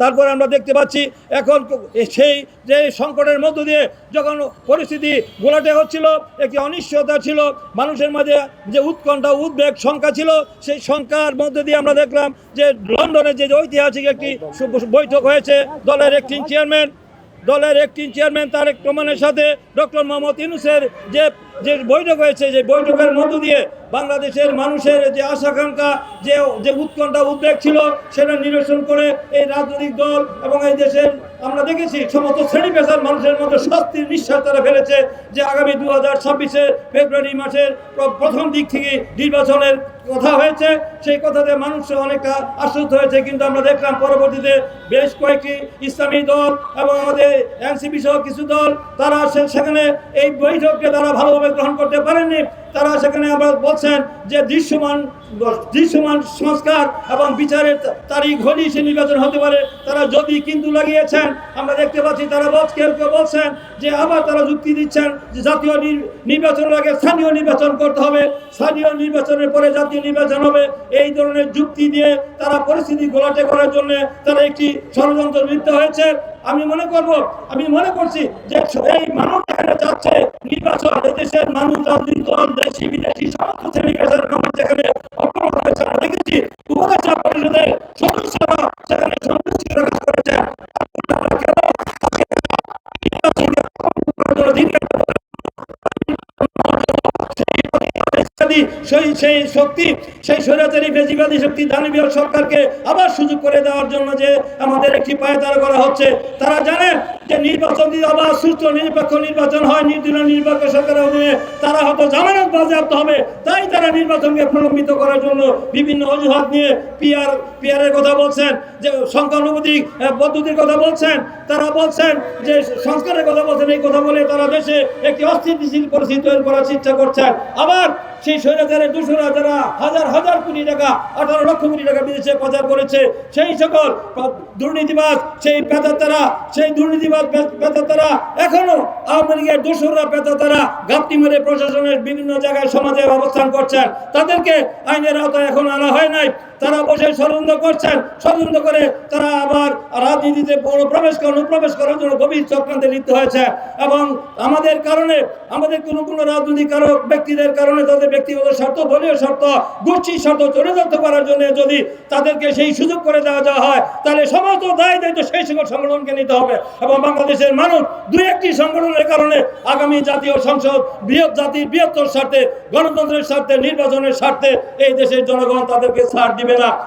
তারপরে আমরা দেখতে পাচ্ছি এখন সেই যে সংকটের মধ্য দিয়ে যখন পরিস্থিতি গোলাটে হচ্ছিল, একটি অনিশ্চয়তা ছিল, মানুষের মাঝে যে উৎকণ্ঠা, উদ্বেগ শঙ্কা ছিল, সেই শঙ্কার মধ্যে দিয়ে আমরা দেখলাম যে লন্ডনে যে ঐতিহাসিক একটি বৈঠক হয়েছে, দলের একটি চেয়ারম্যান দলের একটি চেয়ারম্যান তারেক রহমানের সাথে ডক্টর মোহাম্মদ ইউনুসের যে যে বৈঠক হয়েছে, যে বৈঠকের মধ্য দিয়ে বাংলাদেশের মানুষের যে আশাকাঙ্ক্ষা, যে যে উৎকণ্ঠা, উদ্বেগ ছিল, সেটা নিরসন করে এই রাজনৈতিক দল এবং এই দেশের, আমরা দেখেছি সমস্ত শ্রেণি পেশার মানুষের মধ্যে স্বস্তির নিঃশ্বাস তারা ফেলেছে যে আগামী দু হাজার ছাব্বিশে ফেব্রুয়ারি মাসের প্রথম দিক থেকে নির্বাচনের কথা হয়েছে। সেই কথাতে মানুষ অনেকটা আশ্বস্ত হয়েছে, কিন্তু আমরা দেখলাম পরবর্তীতে বেশ কয়েকটি ইসলামী দল এবং আমাদের এনসিপি সহ কিছু দল, তারা সেখানে এই বৈঠককে তারা ভালোভাবে গ্রহণ করতে পারেননি। তারা সেখানে আবার বলছেন যে দৃশ্যমান দৃশ্যমান সংস্কার এবং বিচারের তারিখ হলেই সে নির্বাচন হতে পারে, তারা যদি কিন্তু লাগিয়েছেন, আমরা দেখতে পাচ্ছি তারা বল কেউ কেউ বলছেন যে আবার তারা যুক্তি দিচ্ছেন যে জাতীয় নির্বাচনের আগে স্থানীয় নির্বাচন করতে হবে, স্থানীয় নির্বাচনের পরে জাতীয় নির্বাচন হবে, এই ধরনের যুক্তি দিয়ে তারা পরিস্থিতি গোলাটে করার জন্য তারা একটি ষড়যন্ত্র লিপ্ত হয়েছে। আমি মনে করব, আমি মনে করছি যে এই মানুষ এখানে যাচ্ছে, নির্বাচন দেশের মানুষ রাজনৈতিক দল, দেশি, বিদেশি, সমস্ত শ্রেণি পেশার মানুষ যেখানে সেই শক্তি সেই স্বৈরাচারী শক্তি দানবীয় সরকারকে আবার সুযোগ করে দেওয়ার জন্য যে আমাদের একটি পায়তারা করা হচ্ছে। তারা জানেন যে নির্বাচন যদি আবার সুস্থ নিরপেক্ষ নির্বাচন হয় নির্দিন নির্বাচন সরকারের অধীনে, তারা হয়তো জামানত বাজেয়াপ্ত হবে। তাই তারা নির্বাচনকে প্রলম্বিত করার জন্য বিভিন্ন অজুহাত নিয়ে পিয়ার পিয়ারের কথা বলছেন, যে সংখ্যানুপাতিক পদ্ধতির কথা বলছেন, তারা বলছেন যে সংস্কারের কথা বলছেন, এই কথা বলে তারা দেশে একটি অস্থিতিশীল পরিস্থিতি তৈরি করার চেষ্টা করছেন। আবার সেই স্বৈরাচারের দুশোরা যারা হাজার হাজার কোটি টাকা, আঠারো লক্ষ কোটি টাকা বিদেশে পাচার করেছে, সেই সকল দুর্নীতিবাজ, সেই পেতাতারা সেই দুর্নীতিবাজ পেতাতারা এখনও পেতাতারা প্রশাসনের বিভিন্ন জায়গায় সমাজে অবস্থান করছেন। তাদেরকে আইনের আওতায় এখন আনা হয় নাই। তারা বসে ষড়যন্ত্র করছেন। ষড়যন্ত্র করে তারা আবার রাজনীতিতে প্রবেশ করার অনুপ্রবেশ করার জন্য গভীর চক্রান্তে লিপ্ত হয়েছে। এবং আমাদের কারণে, আমাদের কোনো কোনো রাজনৈতিক কারক ব্যক্তিদের কারণে তাদের ব্যক্তিগত স্বার্থ, দলীয় স্বার্থ, গোষ্ঠীর স্বার্থ চরিতার্থ করার জন্য যদি তাদেরকে সেই সুযোগ করে দেওয়া যাওয়া হয়, তাহলে সমস্ত দায় দায়িত্ব সেই সকল সংগঠনকে নিতে হবে। এবং বাংলাদেশের মানুষ দুই একটি সংগঠনের কারণে আগামী জাতীয় সংসদ, বৃহৎ জাতির বৃহত্তর স্বার্থে, গণতন্ত্রের স্বার্থে, নির্বাচনের স্বার্থে এই দেশের জনগণ তাদেরকে ছাড় দিবে। 兄弟们